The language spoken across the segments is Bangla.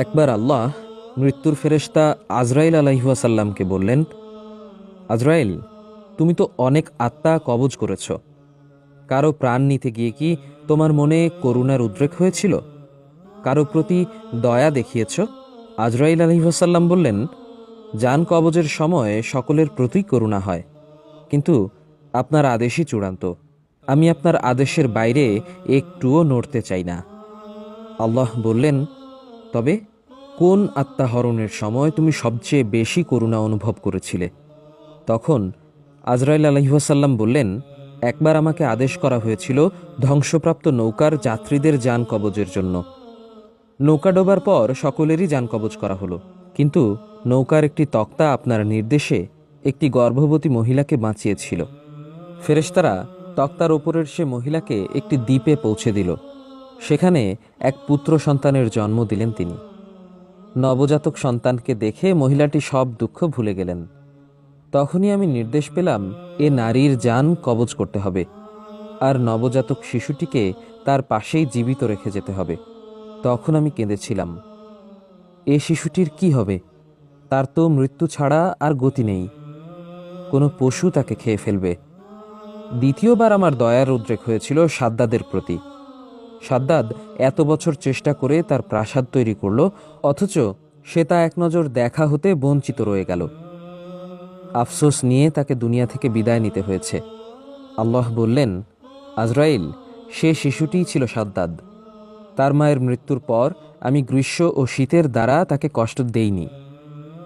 একবার আল্লাহ মৃত্যুর ফেরেশতা আজরাইল আলাইহাসাল্লামকে বললেন, আজরাইল, তুমি তো অনেক আত্মা কবজ করেছ। কারও প্রাণ নিতে গিয়ে কি তোমার মনে করুণার উদ্রেক হয়েছিল? কারও প্রতি দয়া দেখিয়েছ? আজরাইল আলহিহাসাল্লাম বললেন, যান কবজের সময় সকলের প্রতি করুণা হয়, কিন্তু আপনার আদেশই চূড়ান্ত। আমি আপনার আদেশের বাইরে একটুও নড়তে চাই না। আল্লাহ বললেন তবে কোন আত্মাহরণের সময় তুমি সবচেয়ে বেশি করুণা অনুভব করেছিলে? তখন আজরাইল আলহিহাসাল্লাম বললেন, একবার আমাকে আদেশ করা হয়েছিল ধ্বংসপ্রাপ্ত নৌকার যাত্রীদের যান কবজের জন্য। নৌকা ডোবার পর সকলেরই যান কবজ করা হলো। কিন্তু নৌকার একটি তক্তা আপনার নির্দেশে একটি গর্ভবতী মহিলাকে বাঁচিয়েছিল। ফেরেশতারা তক্তার ওপরের সে মহিলাকে একটি দ্বীপে পৌঁছে দিল। সেখানে এক পুত্র সন্তানের জন্ম দিলেন তিনি। নবজাতক সন্তানকে দেখে মহিলাটি সব দুঃখ ভুলে গেলেন। তখনই আমি নির্দেশ পেলাম, এ নারীর যান কবজ করতে হবে, আর নবজাতক শিশুটিকে তার পাশেই জীবিত রেখে যেতে হবে। তখন আমি কেঁদেছিলাম, এ শিশুটির কি হবে? তার তো মৃত্যু ছাড়া আর গতি নেই। কোনো পশু তাকে খেয়ে ফেলবে। দ্বিতীয়বার আমার দয়ার উদ্রেক হয়েছিল সাদ্দাদের প্রতি। সাদ্দাদ এত বছর চেষ্টা করে তার প্রাসাদ তৈরি করল, অথচ সে তা এক নজর দেখা হতে বঞ্চিত রয়ে গেল। আফসোস নিয়ে তাকে দুনিয়া থেকে বিদায় নিতে হয়েছে। আল্লাহ বললেন, আজরাইল, সে শিশুটিই ছিল সাদ্দাদ। তার মায়ের মৃত্যুর পর আমি গ্রীষ্ম ও শীতের দ্বারা তাকে কষ্ট দেইনি।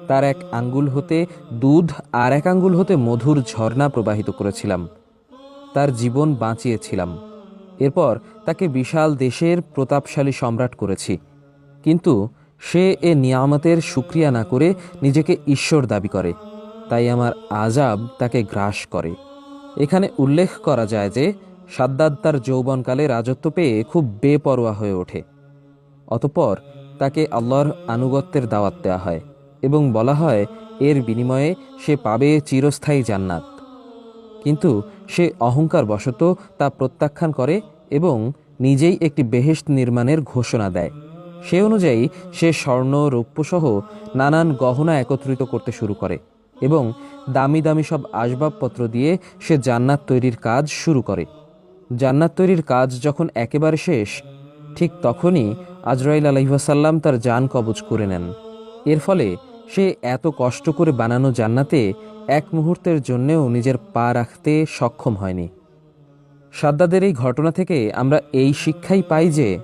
তার এক আঙ্গুল হতে দুধ আর এক আঙ্গুল হতে মধুর ঝর্ণা প্রবাহিত করেছিলাম। তার জীবন বাঁচিয়েছিলাম। এরপর তাকে বিশাল দেশের প্রতাপশালী সম্রাট করেছি। কিন্তু সে এ নিয়ামতের সুক্রিয়া না করে নিজেকে ঈশ্বর দাবি করে। তাই আমার আজাব তাকে গ্রাস করে। এখানে উল্লেখ করা যায় যে, সাদ্দাদ তার যৌবনকালে রাজত্ব পেয়ে খুব বেপরোয়া হয়ে ওঠে। অতপর তাকে আল্লাহর আনুগত্যের দাওয়াত দেওয়া হয় এবং বলা হয়, এর বিনিময়ে সে পাবে চিরস্থায়ী জান্নাত। কিন্তু সে অহংকার বশত তা প্রত্যাখ্যান করে এবং নিজেই একটি বেহেশত নির্মাণের ঘোষণা দেয়। সে অনুযায়ী সে স্বর্ণ, রৌপ্যসহ নানান গহনা একত্রিত করতে শুরু করে এবং দামি দামি সব আসবাবপত্র দিয়ে সে জান্নাত তৈরির কাজ শুরু করে। জান্নাত তৈরির কাজ যখন একেবারে শেষ, ঠিক তখনই আজরাইল আলহিহাসাল্লাম তার যান কবজ করে নেন। এর ফলে সে এত কষ্ট করে বানানো জান্নাতে এক মুহূর্তের জন্যেও নিজের পা রাখতে সক্ষম হয়নি। সাদ্দাদের এই ঘটনা থেকে আমরা এই শিক্ষাই পাই যে,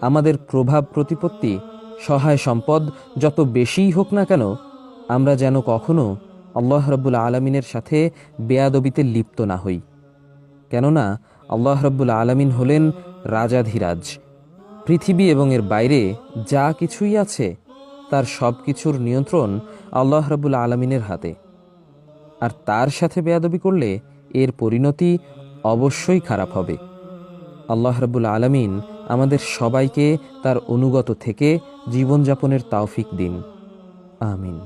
আমাদের প্রভাব প্রতিপত্তি, সহায় সম্পদ যত বেশিই হোক না কেন, আমরা যেন কখনো আল্লাহ রব্বুল আলমিনের সাথে বেয়াদবিতে লিপ্ত না হই। কেননা, আল্লাহ রব্বুল আলমিন হলেন রাজাধিরাজ। পৃথিবী এবং এর বাইরে যা কিছুই আছে, তার সব কিছুর নিয়ন্ত্রণ আল্লাহ রব্বুল আলমিনের হাতে। আর তার সাথে বেয়াদবি করলে এর পরিণতি অবশ্যই খারাপ হবে। আল্লাহ রাবুল আলমিন আমাদের সবাইকে তার অনুগত থেকে জীবনযাপনের তাওফিক দিন। আমিন।